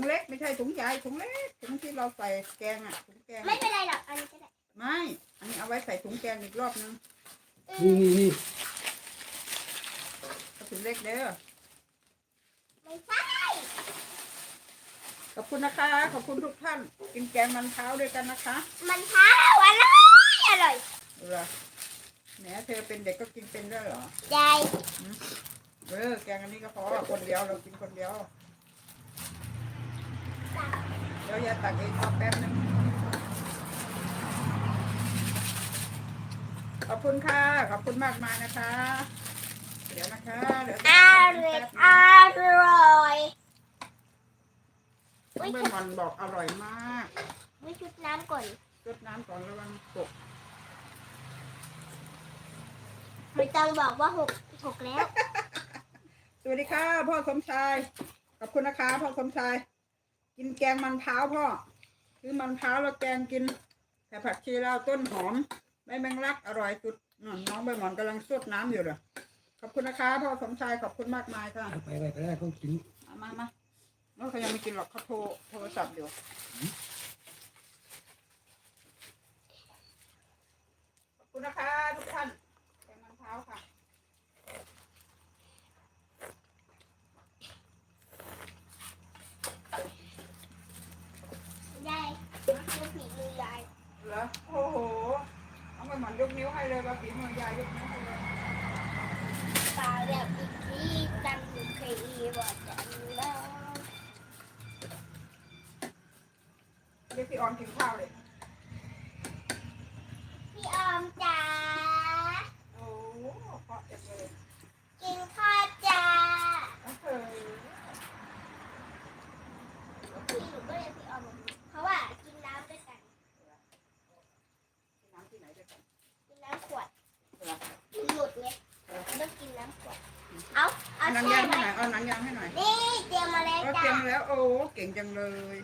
งเล็กไม่ใช่ถุงใหญ่ถุงเล็กถุงที่เราใส่แกงอะถุงแกงไม่เป็นไรหรอกอันนี้ก็ได้ไม่อันนี้เอาไว้ใส่ถุงแกงอีกรอบนึงนี่นี่นี่เอาถุงเล็กเด้อไม่ใช่ขอบคุณนะคะ ขอบคุณทุกท่าน กินแกงมันเท้าด้วยกันนะคะ มันเท้าอร่อยอร่อยเหรอแหมเธอเป็นเด็กก็กินเป็นด้วยเหรอยายเออแกงอันนี้ก็พอคนเดียวเรากินคนเดียวเดี๋ยวยายตักเองรอแป๊บนึงขอบคุณค่ะ ขอบคุณมากมายนะคะ เดี๋ยวนะคะ เดี๋ยวอร่อยอร่อยน้องใบหมอนบอกอร่อยมากวิชุดน้ำก่อนรดน้ำก่อนระวังตกไม่ต้องบอกว่าหกหกแล้ว สวัสดีค่ะ พ่อสมชาย ขอบคุณนะคะ พ่อสมชาย กินแกงมันเท้าพ่อคือมันเท้าแล้วแกงกินแต่ผักชีลาวต้นหอมใบแมงลักอร่อยสุดนั่นน้องใบหมอนกำลังสดน้ำอยู่เหรอขอบคุณนะคะพ่อสมชายขอบคุณมากมายค่ะเอาไปไปไปได้เขากินมามามาน้องเขายังไม่กินหรอกเขาโทรโทรศัพท์อยู่ขอบคุณนะคะทุกท่านแกงมันเท้าค่ะ ยายดูฝีมือ ยายเหรอโอ้โหเอาไปหมอนยกนิ้วให้เลยว่าฝีมือยายยกนิ้วให้เลยปลาแบบอีกที่ตันดูเคยบอกจะมีแล้ว เรียกพี่ออมกินข้าวเลย พี่ออมจ๋า โอ้โหเพราะจังเลย กินข้าวจ้า โอ้โห พี่หนูก็เรียกพี่ออมแบบนี้เพราะว่ากินน้ำด้วยกัน กินน้ำที่ไหนด้วยกัน กินน้ำขวด เหรอ กินหมดไงต้อง กินน้ำขวดเอาเอาเอาหนังแช่ยางให้ไว้หน่อยเอาหนังยางให้หน่อยนี่เตรียมมาแล้วก็จ้าเตรียมแล้ว โอ้เก่งจังเลย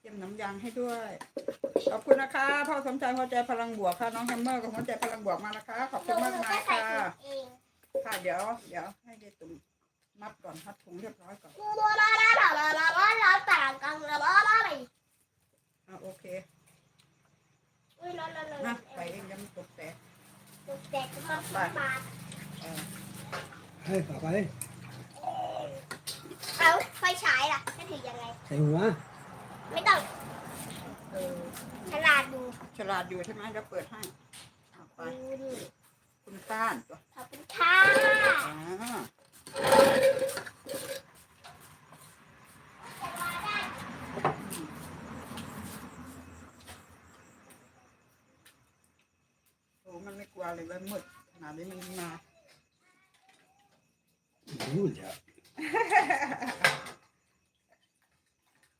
เตรียมหนังยางให้ด้วยขอบคุณนะคะพ่อสมใจหัวใจพลังบวกค่ะน้องแฮมเมอร์กับหัวใจพลังบวกมานะคะ ขอบหคุนูณมากหนูมาก็ยใส่ค่ะถุงเองค่ะเดี๋ยวเดี๋ยวให้ยายตุ่มมัดก่อนมัดถุงเรียบร้อยก่อนกูโดนแล้วแล้วแล้วแล้วแล้วแล้วต่างกันแล้วแล้วแล้วอะโอเคอุ้ยแล้วแล้วแล้วนะใส่เองยังตกแต่เด็กก็มาปาดเออ ให้ต่อไปเอาไฟฉายล่ะจะถือยังไง ใส่หัวไม่ต้องเออฉลาดดูฉลาดอยู่ใช่ไหมเดี๋ยวเปิดให้เอาไป ดูดิคุณต้านตัวขอบคุณค่ะอ่าโอ้มันไม่กลัวเลยว่ามืดขนาดนี้มันมา รู้จ้ะ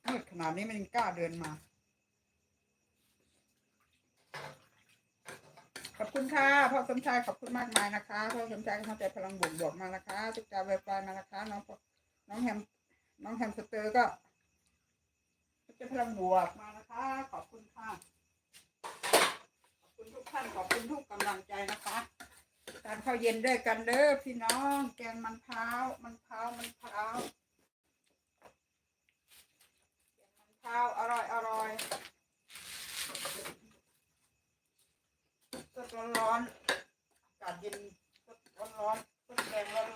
มืดขนาดนี้มันยังกล้าเดินมา ขอบคุณค่ะพ่อสมชายขอบคุณมากมายนะคะพ่อสมชายเข้าใจพลังบวกบวกมานะคะทุกจาไวไฟมานะคะน้องน้องแฮมน้องแฮมสเตอร์ก็เข้าใจพลังบวกมานะคะ ขอบคุณค่ะ ขอบคุณทุกท่านขอบคุณทุกกำลังใจนะคะานข้าวเย็นด้วยกันเด้อพี่น้อง แกงมันพร้าว มันพร้าว มันพร้าวข้าวอร่อยอร่อยสดร้อนร้อนๆอากาศเย็นสดร้อนร้อนๆสดแกงร้อน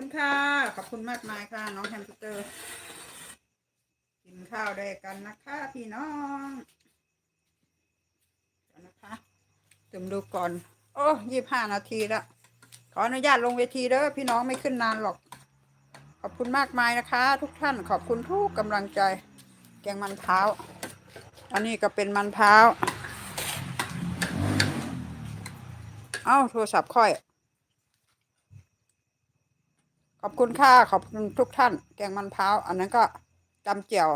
คุณค่ะ ขอบคุณมากมายค่ะ น้องแฮมสเตอร์ กินข้าวด้วยกันนะคะ พี่น้องเดี๋ยวนะคะจุ่มดูก่อน โอ้ยี่ห้านาทีแล้วขออนุญาตลงเวทีเด้อพี่น้องไม่ขึ้นนานหรอก ขอบคุณมากมายนะคะ ทุกท่านขอบคุณทุกกำลังใจ แกงมันเท้า อันนี้ก็เป็นมันเท้า เอ้าโทรศัพท์ค่อย ขอบคุณค่ะขอบคุณทุกท่าน แกงมันเท้า อันนั้นก็จำเจียว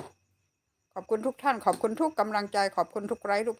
ขอบคุณทุกท่าน ขอบคุณทุกกำลังใจ ขอบคุณทุกไร้ทุก